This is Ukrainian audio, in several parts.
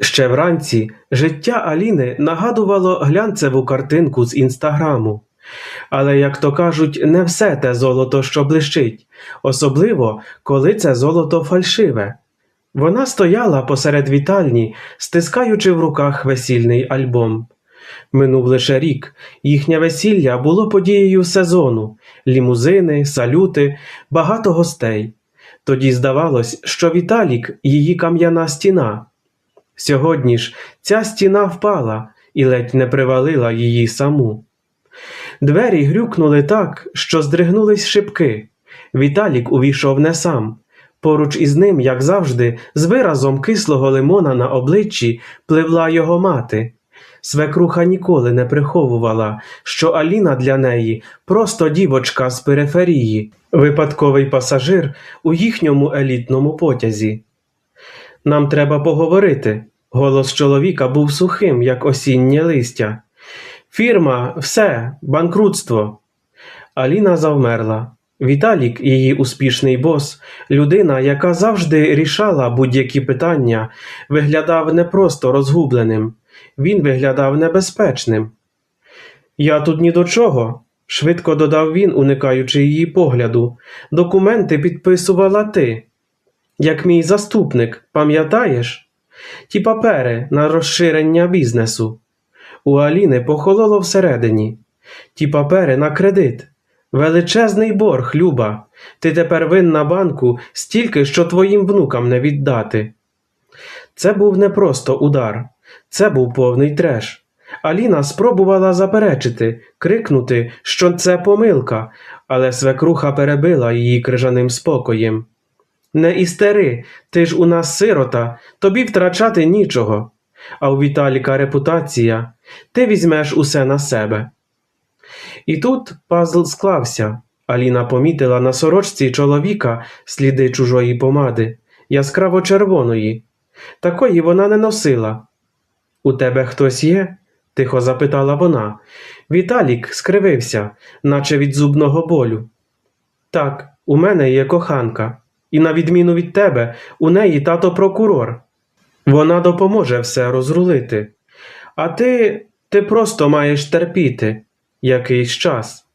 Ще вранці життя Аліни нагадувало глянцеву картинку з інстаграму. Але, як то кажуть, не все те золото, що блищить, особливо, коли це золото фальшиве. Вона стояла посеред вітальні, стискаючи в руках весільний альбом. Минув лише рік, їхнє весілля було подією сезону, лімузини, салюти, багато гостей. Тоді здавалось, що Віталік її кам'яна стіна. Сьогодні ж ця стіна впала і ледь не привалила її саму. Двері грюкнули так, що здригнулись шибки. Віталік увійшов не сам. Поруч із ним, як завжди, з виразом кислого лимона на обличчі пливла його мати. Свекруха ніколи не приховувала, що Аліна для неї просто дівочка з периферії, випадковий пасажир у їхньому елітному потязі. Нам треба поговорити. Голос чоловіка був сухим, як осіннє листя. Фірма, все, банкрутство. Аліна завмерла. Віталік, її успішний бос, людина, яка завжди рішала будь-які питання, виглядав не просто розгубленим, він виглядав небезпечним. Я тут ні до чого, швидко додав він, уникаючи її погляду. Документи підписувала ти. Як мій заступник, пам'ятаєш? Ті папери на розширення бізнесу. У Аліни похололо всередині. Ті папери на кредит. Величезний борг, Люба. Ти тепер винна банку стільки, що твоїм внукам не віддати. Це був не просто удар, це був повний треш. Аліна спробувала заперечити, крикнути, що це помилка, але свекруха перебила її крижаним спокоєм. Не істери, ти ж у нас сирота, тобі втрачати нічого. А у Віталіка репутація, ти візьмеш усе на себе. І тут пазл склався. Аліна помітила на сорочці чоловіка сліди чужої помади, яскраво червоної. Такої вона не носила. У тебе хтось є? тихо запитала вона. Віталік скривився, наче від зубного болю. Так, у мене є коханка, і на відміну від тебе, у неї тато прокурор. Вона допоможе все розрулити. А ти, ти просто маєш терпіти якийсь час.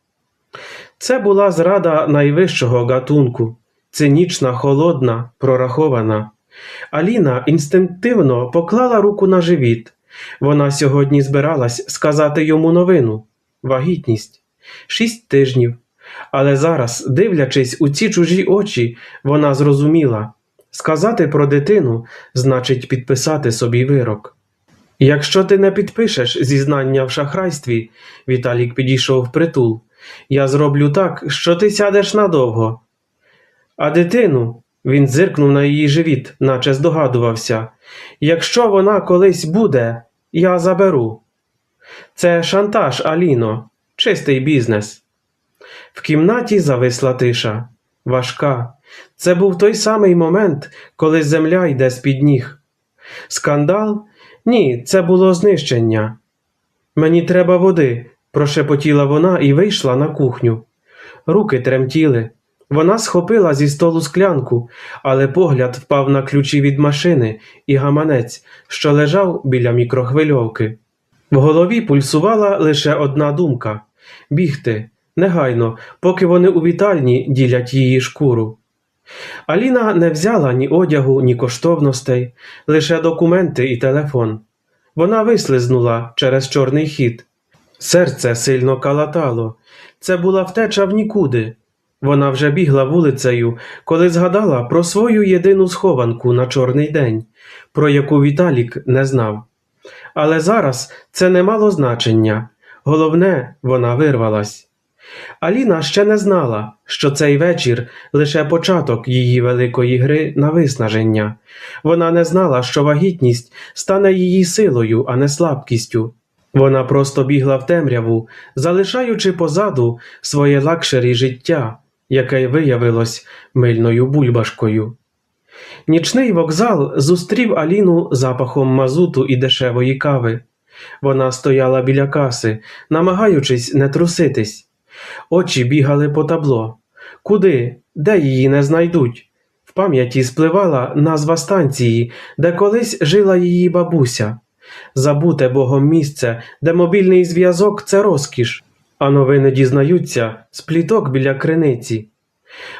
Це була зрада найвищого гатунку, цинічна, холодна, прорахована. Аліна інстинктивно поклала руку на живіт. Вона сьогодні збиралась сказати йому новину вагітність шість тижнів. Але зараз, дивлячись у ці чужі очі, вона зрозуміла сказати про дитину значить підписати собі вирок. Якщо ти не підпишеш зізнання в шахрайстві, Віталік підійшов в притул, я зроблю так, що ти сядеш надовго. А дитину, він зиркнув на її живіт, наче здогадувався, якщо вона колись буде, я заберу. Це шантаж, Аліно, чистий бізнес. В кімнаті зависла тиша, важка. Це був той самий момент, коли земля йде з-під ніг. Скандал? Ні, це було знищення. Мені треба води, прошепотіла вона і вийшла на кухню. Руки тремтіли. Вона схопила зі столу склянку, але погляд впав на ключі від машини і гаманець, що лежав біля мікрохвильовки. В голові пульсувала лише одна думка бігти, негайно, поки вони у вітальні ділять її шкуру. Аліна не взяла ні одягу, ні коштовностей, лише документи і телефон. Вона вислизнула через чорний хід. Серце сильно калатало. Це була втеча в нікуди. Вона вже бігла вулицею, коли згадала про свою єдину схованку на чорний день, про яку Віталік не знав. Але зараз це не мало значення. Головне, вона вирвалась. Аліна ще не знала, що цей вечір лише початок її великої гри на виснаження. Вона не знала, що вагітність стане її силою, а не слабкістю. Вона просто бігла в темряву, залишаючи позаду своє лакшері життя, яке виявилось мильною бульбашкою. Нічний вокзал зустрів Аліну запахом мазуту і дешевої кави. Вона стояла біля каси, намагаючись не труситись. Очі бігали по табло. Куди? Де її не знайдуть? В пам'яті спливала назва станції, де колись жила її бабуся. Забуте Богом місце, де мобільний зв'язок це розкіш, а новини дізнаються з пліток біля криниці.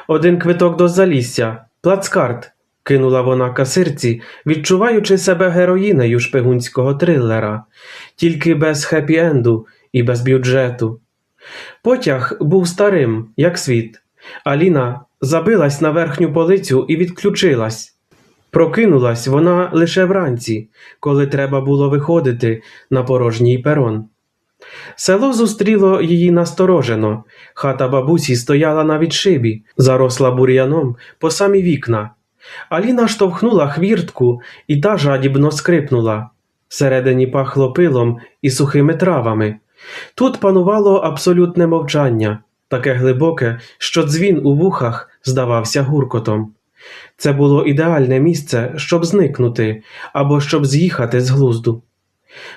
Один квиток до залісся, плацкарт, кинула вона касирці, відчуваючи себе героїнею шпигунського трилера, тільки без хеппі-енду і без бюджету. Потяг був старим, як світ. Аліна забилась на верхню полицю і відключилась. Прокинулась вона лише вранці, коли треба було виходити на порожній перон. Село зустріло її насторожено. Хата бабусі стояла на відшибі, заросла бур'яном по самі вікна. Аліна штовхнула хвіртку, і та жадібно скрипнула. Всередині пахло пилом і сухими травами. Тут панувало абсолютне мовчання, таке глибоке, що дзвін у вухах здавався гуркотом. Це було ідеальне місце, щоб зникнути або щоб з'їхати з глузду.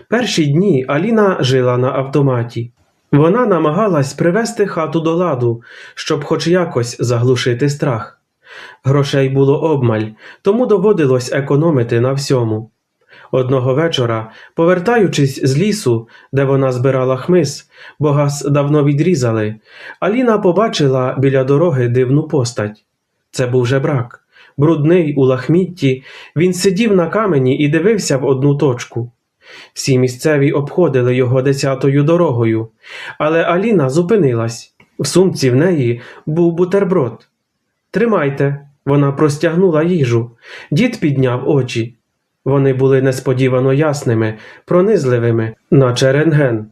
Перші дні Аліна жила на автоматі. Вона намагалась привести хату до ладу, щоб хоч якось заглушити страх. Грошей було обмаль, тому доводилось економити на всьому. Одного вечора, повертаючись з лісу, де вона збирала хмиз, бо газ давно відрізали, Аліна побачила біля дороги дивну постать. Це був жебрак. Брудний у лахмітті, він сидів на камені і дивився в одну точку. Всі місцеві обходили його десятою дорогою, але Аліна зупинилась. В сумці в неї був бутерброд. Тримайте, вона простягнула їжу. Дід підняв очі. Вони були несподівано ясними, пронизливими, наче рентген.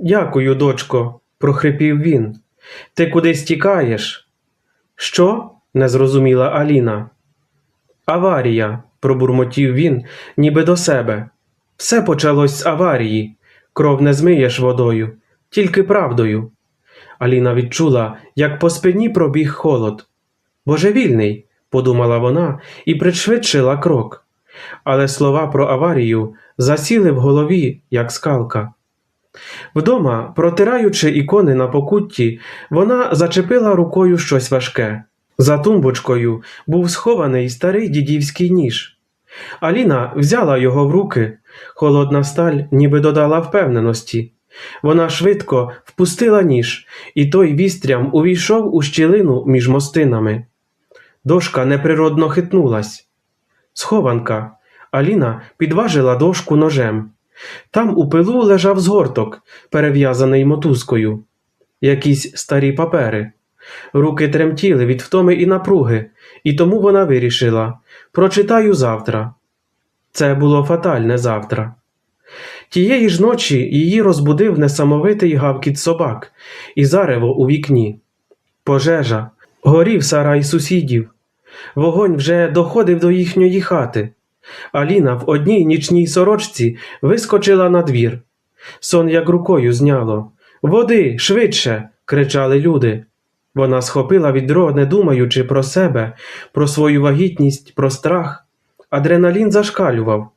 Дякую, дочко, прохрипів він. Ти кудись тікаєш? Що? не зрозуміла Аліна. Аварія, пробурмотів він, ніби до себе. Все почалось з аварії. Кров не змиєш водою, тільки правдою. Аліна відчула, як по спині пробіг холод. Божевільний, подумала вона і пришвидшила крок. Але слова про аварію засіли в голові, як скалка. Вдома, протираючи ікони на покутті, вона зачепила рукою щось важке. За тумбочкою був схований старий дідівський ніж. Аліна взяла його в руки. Холодна сталь ніби додала впевненості. Вона швидко впустила ніж, і той вістрям увійшов у щілину між мостинами. Дошка неприродно хитнулась. Схованка. Аліна підважила дошку ножем. Там у пилу лежав згорток, перев'язаний мотузкою. Якісь старі папери. Руки тремтіли від втоми і напруги, і тому вона вирішила прочитаю завтра. Це було фатальне завтра. Тієї ж ночі її розбудив несамовитий гавкіт собак і зарево у вікні. Пожежа, горів сарай сусідів. Вогонь вже доходив до їхньої хати. Аліна в одній нічній сорочці вискочила на двір. Сон як рукою зняло. Води, швидше. кричали люди. Вона схопила відро, не думаючи про себе, про свою вагітність, про страх. Адреналін зашкалював.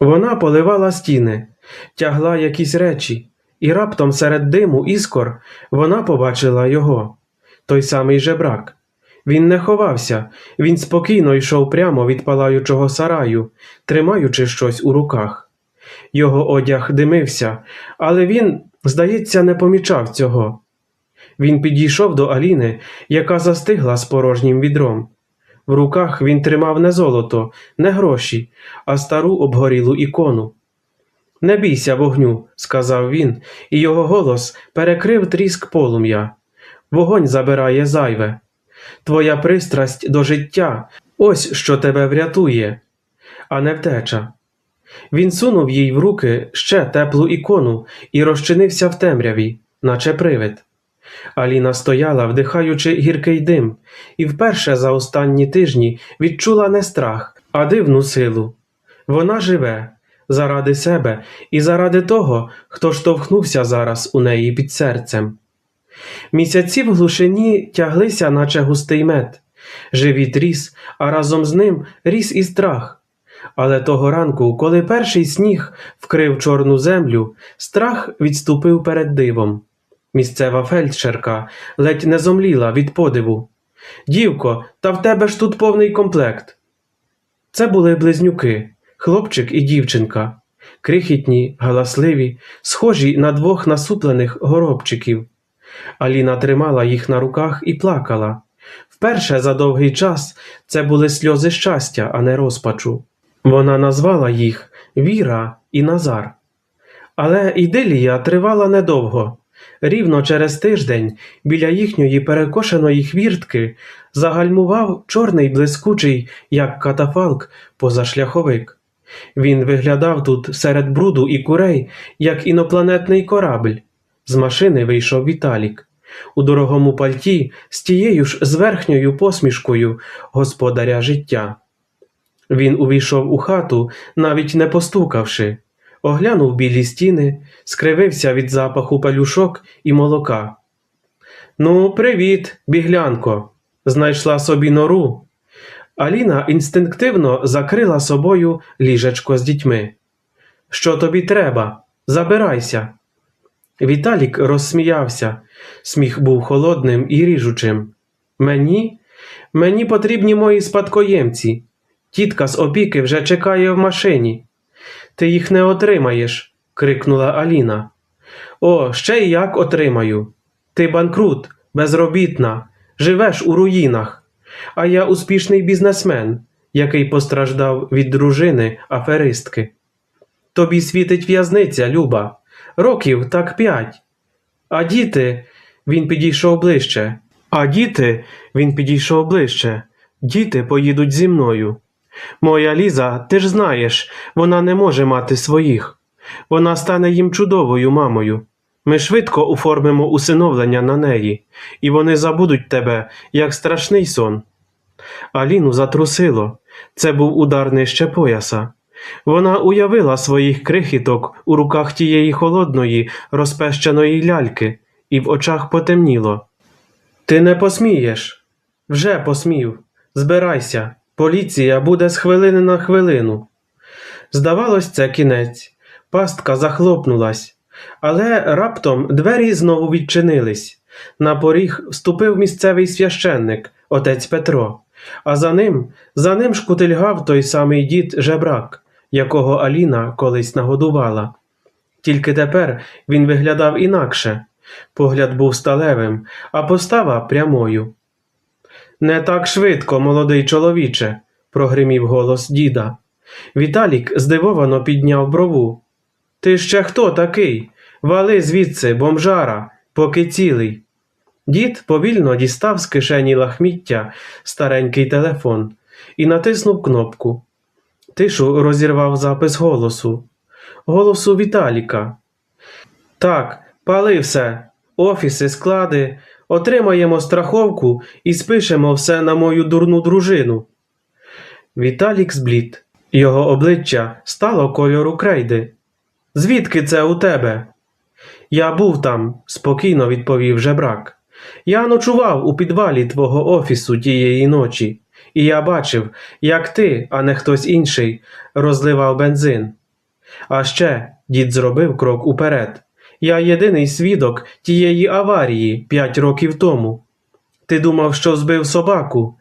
Вона поливала стіни, тягла якісь речі, і раптом серед диму іскор вона побачила його, той самий жебрак. Він не ховався, він спокійно йшов прямо від палаючого сараю, тримаючи щось у руках. Його одяг димився, але він, здається, не помічав цього. Він підійшов до Аліни, яка застигла з порожнім відром. В руках він тримав не золото, не гроші, а стару обгорілу ікону. Не бійся вогню, сказав він, і його голос перекрив тріск полум'я. Вогонь забирає зайве. Твоя пристрасть до життя ось що тебе врятує, а не втеча. Він сунув їй в руки ще теплу ікону і розчинився в темряві, наче привид. Аліна стояла, вдихаючи гіркий дим, і вперше за останні тижні відчула не страх, а дивну силу. Вона живе заради себе і заради того, хто штовхнувся зараз у неї під серцем. Місяці в глушині тяглися, наче густий мед. Живіт ріс, а разом з ним ріс і страх. Але того ранку, коли перший сніг вкрив чорну землю, страх відступив перед дивом. Місцева фельдшерка ледь не зомліла від подиву. Дівко, та в тебе ж тут повний комплект. Це були близнюки, хлопчик і дівчинка, крихітні, галасливі, схожі на двох насуплених горобчиків. Аліна тримала їх на руках і плакала. Вперше за довгий час це були сльози щастя, а не розпачу. Вона назвала їх Віра і Назар. Але ідилія тривала недовго. Рівно через тиждень біля їхньої перекошеної хвіртки загальмував чорний блискучий, як катафалк, позашляховик. Він виглядав тут серед бруду і курей, як інопланетний корабль. З машини вийшов Віталік. У дорогому пальті з тією ж зверхньою посмішкою господаря життя. Він увійшов у хату, навіть не постукавши, оглянув білі стіни, скривився від запаху пелюшок і молока. Ну, привіт, біглянко. Знайшла собі нору. Аліна інстинктивно закрила собою ліжечко з дітьми. Що тобі треба? Забирайся. Віталік розсміявся. Сміх був холодним і ріжучим. Мені? Мені потрібні мої спадкоємці. Тітка з опіки вже чекає в машині. Ти їх не отримаєш, крикнула Аліна. О, ще й як отримаю. Ти банкрут, безробітна, живеш у руїнах, а я успішний бізнесмен, який постраждав від дружини аферистки. Тобі світить в'язниця, Люба, років так п'ять. А діти, він підійшов ближче. А діти, він підійшов ближче. Діти поїдуть зі мною. Моя Ліза, ти ж знаєш, вона не може мати своїх. Вона стане їм чудовою мамою. Ми швидко оформимо усиновлення на неї, і вони забудуть тебе, як страшний сон. Аліну затрусило. Це був удар нижче пояса. Вона уявила своїх крихіток у руках тієї холодної, розпещеної ляльки, і в очах потемніло. Ти не посмієш. Вже посмів. Збирайся. Поліція буде з хвилини на хвилину. Здавалось, це кінець. Пастка захлопнулась, але раптом двері знову відчинились. На поріг вступив місцевий священник, отець Петро, а за ним, за ним шкутильгав той самий дід жебрак, якого Аліна колись нагодувала. Тільки тепер він виглядав інакше. Погляд був сталевим, а постава прямою. Не так швидко, молодий чоловіче, прогримів голос діда. Віталік здивовано підняв брову. Ти ще хто такий? Вали звідси, бомжара, поки цілий. Дід повільно дістав з кишені лахміття старенький телефон і натиснув кнопку. Тишу розірвав запис голосу. Голосу Віталіка. Так, пали все. Офіси, склади, отримаємо страховку і спишемо все на мою дурну дружину. Віталік зблід. Його обличчя стало кольору крейди. Звідки це у тебе? Я був там, спокійно відповів жебрак. Я ночував у підвалі твого офісу тієї ночі, і я бачив, як ти, а не хтось інший, розливав бензин. А ще дід зробив крок уперед. Я єдиний свідок тієї аварії п'ять років тому. Ти думав, що збив собаку?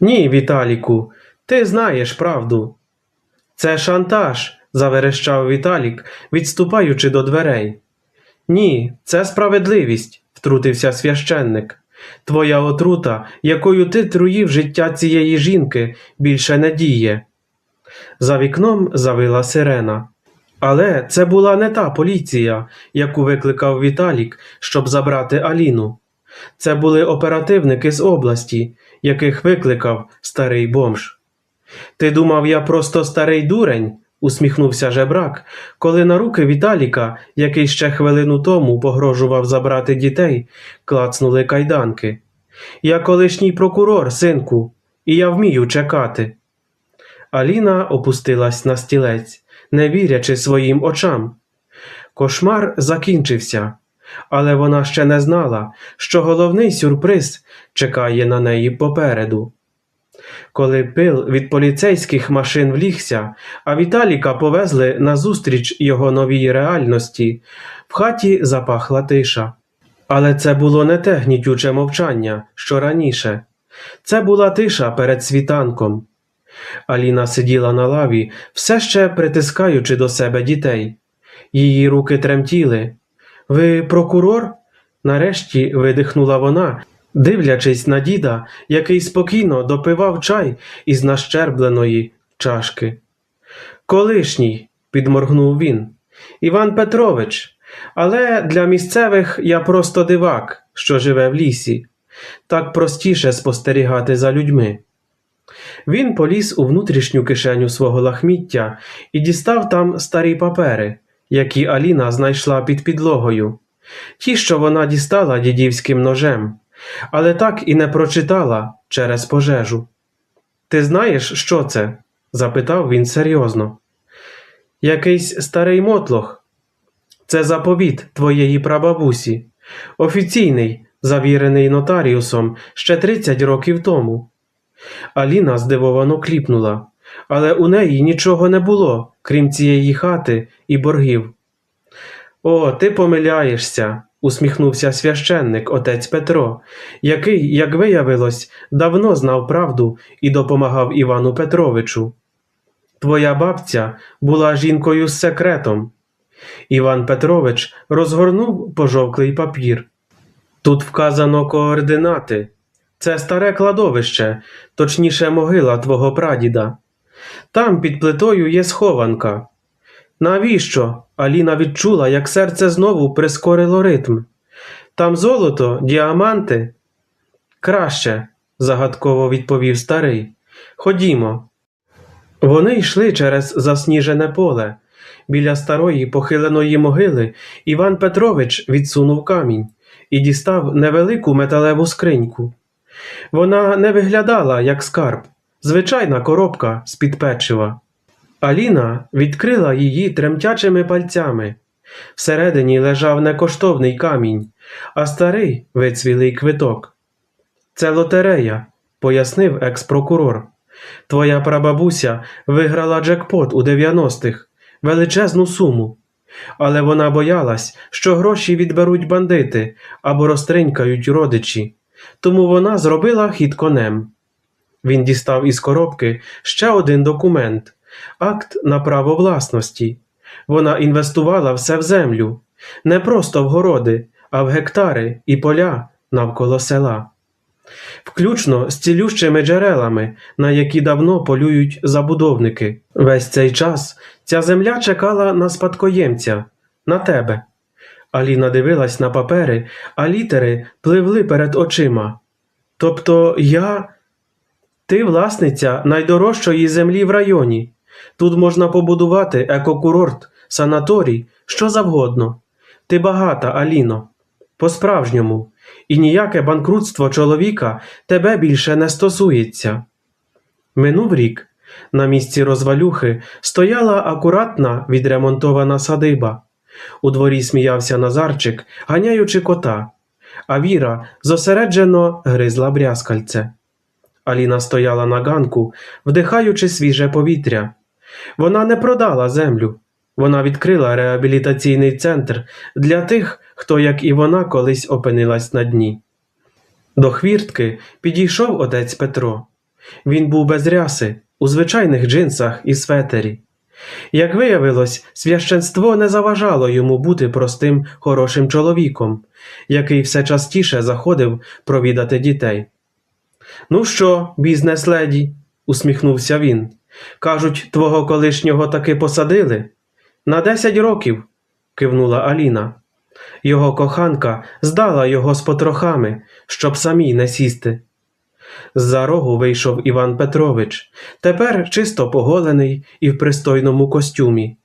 Ні, Віталіку, ти знаєш правду. Це шантаж, заверещав Віталік, відступаючи до дверей. Ні, це справедливість, втрутився священник. Твоя отрута, якою ти труїв життя цієї жінки, більше не діє. За вікном завила сирена. Але це була не та поліція, яку викликав Віталік, щоб забрати Аліну. Це були оперативники з області, яких викликав старий бомж. Ти думав, я просто старий дурень? Усміхнувся жебрак, коли на руки Віталіка, який ще хвилину тому погрожував забрати дітей, клацнули кайданки. Я колишній прокурор, синку, і я вмію чекати. Аліна опустилась на стілець, не вірячи своїм очам. Кошмар закінчився, але вона ще не знала, що головний сюрприз чекає на неї попереду. Коли пил від поліцейських машин влігся, а Віталіка повезли назустріч його новій реальності, в хаті запахла тиша. Але це було не те гнітюче мовчання, що раніше. Це була тиша перед світанком. Аліна сиділа на лаві, все ще притискаючи до себе дітей. Її руки тремтіли. Ви прокурор? Нарешті видихнула вона, дивлячись на діда, який спокійно допивав чай із нащербленої чашки. Колишній, підморгнув він. Іван Петрович, але для місцевих я просто дивак, що живе в лісі. Так простіше спостерігати за людьми. Він поліз у внутрішню кишеню свого лахміття і дістав там старі папери, які Аліна знайшла під підлогою. Ті, що вона дістала дідівським ножем, але так і не прочитала через пожежу. Ти знаєш, що це? запитав він серйозно. Якийсь старий мотлох. Це заповіт твоєї прабабусі, офіційний, завірений нотаріусом ще 30 років тому. Аліна здивовано кліпнула, але у неї нічого не було, крім цієї хати і боргів. О, ти помиляєшся, усміхнувся священник отець Петро, який, як виявилось, давно знав правду і допомагав Івану Петровичу. Твоя бабця була жінкою з секретом. Іван Петрович розгорнув пожовклий папір. Тут вказано координати. Це старе кладовище, точніше могила твого прадіда. Там під плитою є схованка. Навіщо? Аліна відчула, як серце знову прискорило ритм. Там золото, діаманти. Краще, загадково відповів старий. Ходімо. Вони йшли через засніжене поле. Біля старої похиленої могили Іван Петрович відсунув камінь і дістав невелику металеву скриньку. Вона не виглядала як скарб, звичайна коробка з-під печива. Аліна відкрила її тремтячими пальцями. Всередині лежав не коштовний камінь, а старий вицвілий квиток. Це лотерея, пояснив екс-прокурор. Твоя прабабуся виграла джекпот у 90-х, величезну суму. Але вона боялась, що гроші відберуть бандити або розтринькають родичі, тому вона зробила хід конем. Він дістав із коробки ще один документ акт на право власності. Вона інвестувала все в землю, не просто в городи, а в гектари і поля навколо села. Включно з цілющими джерелами, на які давно полюють забудовники. Весь цей час ця земля чекала на спадкоємця, на тебе. Аліна дивилась на папери, а літери пливли перед очима. Тобто я. Ти власниця найдорожчої землі в районі. Тут можна побудувати екокурорт, санаторій, що завгодно. Ти багата, Аліно, по-справжньому, і ніяке банкрутство чоловіка тебе більше не стосується. Минув рік. На місці розвалюхи стояла акуратна відремонтована садиба. У дворі сміявся Назарчик, ганяючи кота, а Віра зосереджено гризла брязкальце. Аліна стояла на ганку, вдихаючи свіже повітря. Вона не продала землю. Вона відкрила реабілітаційний центр для тих, хто, як і вона, колись опинилась на дні. До хвіртки підійшов отець Петро. Він був без ряси, у звичайних джинсах і светері. Як виявилось, священство не заважало йому бути простим хорошим чоловіком, який все частіше заходив провідати дітей. Ну що, бізнес-леді, усміхнувся він. Кажуть, твого колишнього таки посадили? На десять років, кивнула Аліна. Його коханка здала його з потрохами, щоб самій не сісти. З-за рогу вийшов Іван Петрович, тепер чисто поголений і в пристойному костюмі.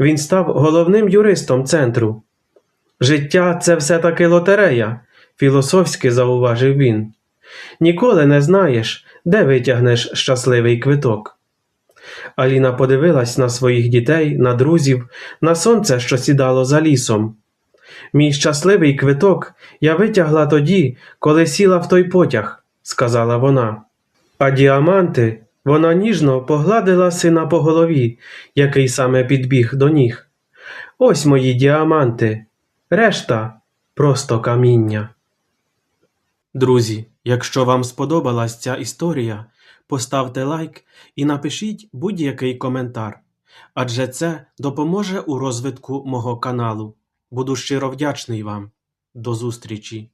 Він став головним юристом центру. Життя це все-таки лотерея, філософськи зауважив він. Ніколи не знаєш, де витягнеш щасливий квиток. Аліна подивилась на своїх дітей, на друзів, на сонце, що сідало за лісом. Мій щасливий квиток я витягла тоді, коли сіла в той потяг, сказала вона. А діаманти вона ніжно погладила сина по голові, який саме підбіг до ніг. Ось мої діаманти, решта просто каміння. Друзі, Якщо вам сподобалась ця історія, поставте лайк і напишіть будь-який коментар, адже це допоможе у розвитку мого каналу. Буду щиро вдячний вам. До зустрічі!